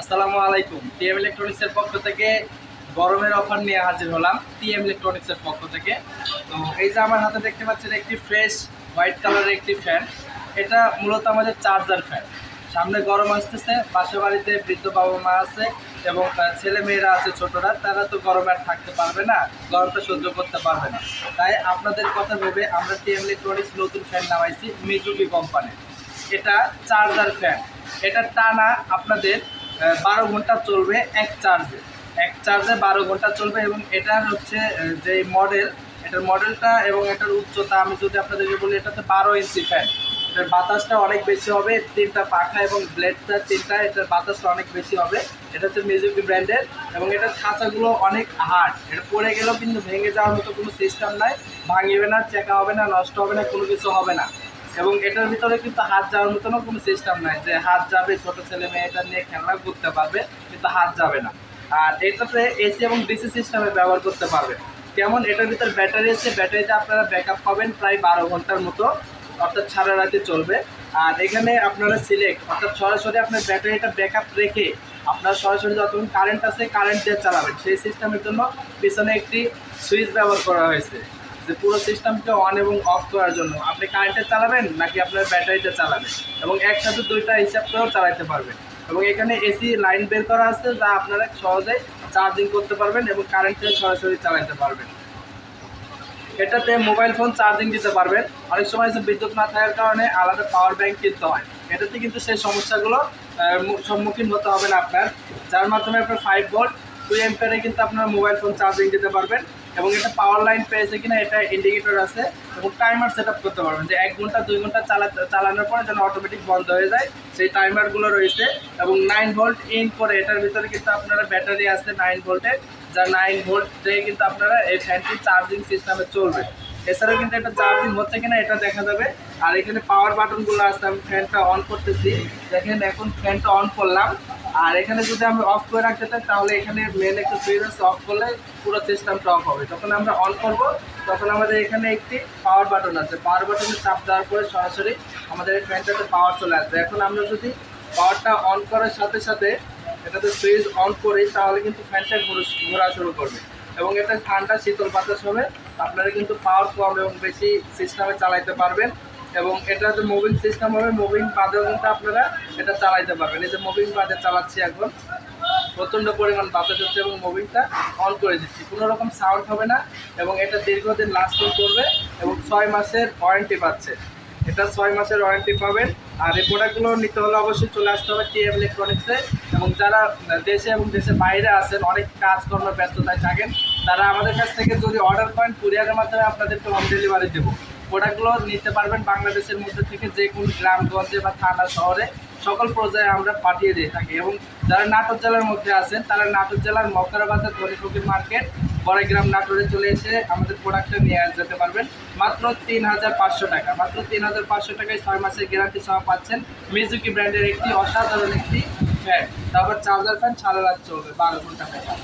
আসসালামু আলাইকুম। টিএম ইলেকট্রনিক্সের পক্ষ থেকে গরমের অফার নিয়ে হাজির হলাম টিএম ইলেকট্রনিক্সের পক্ষ থেকে। তো এই যে আমার হাতে দেখতে পাচ্ছেন একটি ফ্রেশ হোয়াইট কালারের একটি ফ্যান এটা মূলত আমাদের চার্জার ফ্যান সামনে গরম আসতেছে পাশে বাড়িতে বৃদ্ধ বাবা মা আছে এবং ছেলে মেয়েরা আছে ছোটরা, তারা তো গরমে আর থাকতে পারবে না গরমটা সহ্য করতে পারবে না। তাই আপনাদের কথা ভেবে আমরা টিএম ইলেকট্রনিক্স নতুন ফ্যান নামাইছি মিজুকি কোম্পানির এটা চার্জার ফ্যান এটা টানা আপনাদের বারো ঘণ্টা চলবে এক চার্জে এক চার্জে বারো ঘণ্টা চলবে এবং এটার হচ্ছে যে মডেল এটার মডেলটা এবং এটার উচ্চতা, আমি যদি আপনাদেরকে বলি, এটাতে বারো ইঞ্চি ফ্যান এটার বাতাসটা অনেক বেশি হবে, তিনটা পাখা এবং ব্লেডটা তিনটা, এটার বাতাসটা অনেক বেশি হবে। এটা হচ্ছে মিজুকি ব্র্যান্ডের এবং এটার খাঁচাগুলো অনেক হার্ড এটা পড়ে গেলেও কিন্তু ভেঙে যাওয়ার মতো কোনো সিস্টেম নাই। ভাঙিবে না, চেকা হবে না, নষ্ট হবে না, কোনো কিছু হবে না। এবং এটার ভিতরে কিন্তু হাত যাওয়ার মতনও কোনো সিস্টেম নাই যে হাত যাবে, ছোট ছেলে মেয়ে এটা নিয়ে খেলনা করতে পারবে, কিন্তু হাত যাবে না। আর এটাতে এসি এবং ডিসি সিস্টেমে ব্যবহার করতে পারবে। যেমন এটার ভিতর ব্যাটারি আছে ব্যাটারিতে আপনারা ব্যাকআপ পাবেন প্রায় বারো ঘণ্টার মতো, অর্থাৎ সারা রাতে চলবে। আর এখানে আপনারা সিলেক্ট অর্থাৎ সরাসরি আপনার ব্যাটারিটা ব্যাকআপ রেখে আপনার সরাসরি যতক্ষণ কারেন্ট আছে কারেন্ট দিয়ে চালাবেন। সেই সিস্টেমের জন্য পিছনে একটি সুইচ ব্যবহার করা হয়েছে। যে পুরো সিস্টেমটা অন এবং অফ করার জন্য আপনি কারেন্টে চালাবেন নাকি আপনার ব্যাটারিতে চালাবেন? এবং একসাথে দুইটা হিসাব করেও চালাতে পারবেন। এবং এখানে এসি লাইন বের করা আছে যা আপনারা সহজেই চার্জিং করতে পারবেন এবং কারেন্টে সরাসরি চালাতে পারবেন। এটাতে মোবাইল ফোন চার্জিং দিতে পারবেন। অনেক সময় যে বিদ্যুৎ না থাকার কারণে আলাদা পাওয়ার ব্যাংক কিনতে হয়। এটাতে কিন্তু সেই সমস্যাগুলো সম্মুখীন হতে হবে না আপনার। যার মাধ্যমে আপনার ফাইভ ভোল্ট টু এম্পিয়ারে কিন্তু আপনার মোবাইল ফোন চার্জিং দিতে পারবেন। এবং এটা পাওয়ার লাইন পেয়েছে কিনা এটা ইন্ডিকেটর আছে এবং টাইমার সেট করতে পারবেন যে এক ঘণ্টা, দুই ঘণ্টা চালাতে চালানোর পরে যেন অটোমেটিক বন্ধ হয়ে যায়। সেই টাইমারগুলো রয়েছে এবং নাইন ভোল্ট ইন করে এটার ভিতরে কিন্তু আপনারা ব্যাটারি আছে নাইন ভোল্টের যা নাইন ভোল্ট দিয়ে কিন্তু আপনারা এই ফ্যানটি চার্জিং সিস্টেমে চলবে। এছাড়াও কিন্তু এটা চার্জিং হচ্ছে কিনা এটা দেখা যাবে। আর এখানে পাওয়ার বাটনগুলো আছে, আমি ফ্যানটা অন করতেছি। দেখেন এখন ফ্যানটা অন করলাম। আর এখানে যদি আমরা অফ করে রাখতে চাই, তাহলে এখানে মেন একটা সুইচ আছে অফ করলে পুরো সিস্টেমটা অফ হবে। যখন আমরা অন করব, তখন আমাদের এখানে একটি পাওয়ার বাটন আছে। পাওয়ার বাটনে চাপ দেওয়ার পরে সরাসরি আমাদের এই ফ্যানটাতে পাওয়ার চলে আসবে। এখন আমরা যদি পাওয়ারটা অন করার সাথে সাথে এটাতে সুইচ অন করি, তাহলে কিন্তু ফ্যানটা ঘুরে- ঘোরা শুরু করবে। এবং এটা ঠান্ডা, শীতল বাতাস হবে। আপনারা কিন্তু পাওয়ার কম এবং বেশি সিস্টেমে চালাইতে পারবেন। এবং এটা যে মুভিং সিস্টেম হবে মুভিং বাদেও কিন্তু আপনারা এটা চালাইতে পারবেন। এই যে মুভিং বাদে চালাচ্ছি এখন, প্রচণ্ড পরিমাণ বাতাস হচ্ছে এবং মুভিংটা অন করে দিচ্ছি। কোনো রকম সাউন্ড হবে না এবং এটা দীর্ঘদিন লাস্টিং করবে এবং ছয় মাসের ওয়ারেন্টি পাচ্ছে। এটা ছয় মাসের ওয়ারেন্টি পাবেন। আর এই প্রোডাক্টগুলো নিতে হলে অবশ্যই চলে আসতে হবে টিএম ইলেকট্রনিক্সে এবং যারা দেশে এবং দেশের বাইরে আছেন, অনেক কাজকর্ম ব্যস্ততায় থাকেন, তারা আমাদের কাছ থেকে যদি অর্ডার করেন কুরিয়ারের মাধ্যমে আপনাদেরকে হোম ডেলিভারি দেবো। প্রোডাক্টগুলো নিতে পারবেন বাংলাদেশের মধ্যে থেকে যে কোনো গ্রামগঞ্জে বা থানা শহরে। সকল পর্যায়ে আমরা পাঠিয়ে দিয়ে থাকি এবং যারা নাটোর জেলার মধ্যে আছেন, তারা নাটোর জেলার মকরা বাজার ধনীফকির মার্কেট, বড়াইগ্রাম নাটোরে চলে এসে আমাদের প্রোডাক্টটা নিয়ে যেতে পারবেন। মাত্র তিন হাজার পাঁচশো টাকা, মাত্র তিন হাজার পাঁচশো টাকায় ছয় মাসের গ্যারান্টি সহ পাচ্ছেন মিজুকি ব্র্যান্ডের একটি অসাধারণ একটি ফ্যান তারপর চার্জার ফ্যান সারা রাত চলবে, বারো ঘণ্টা ফ্যান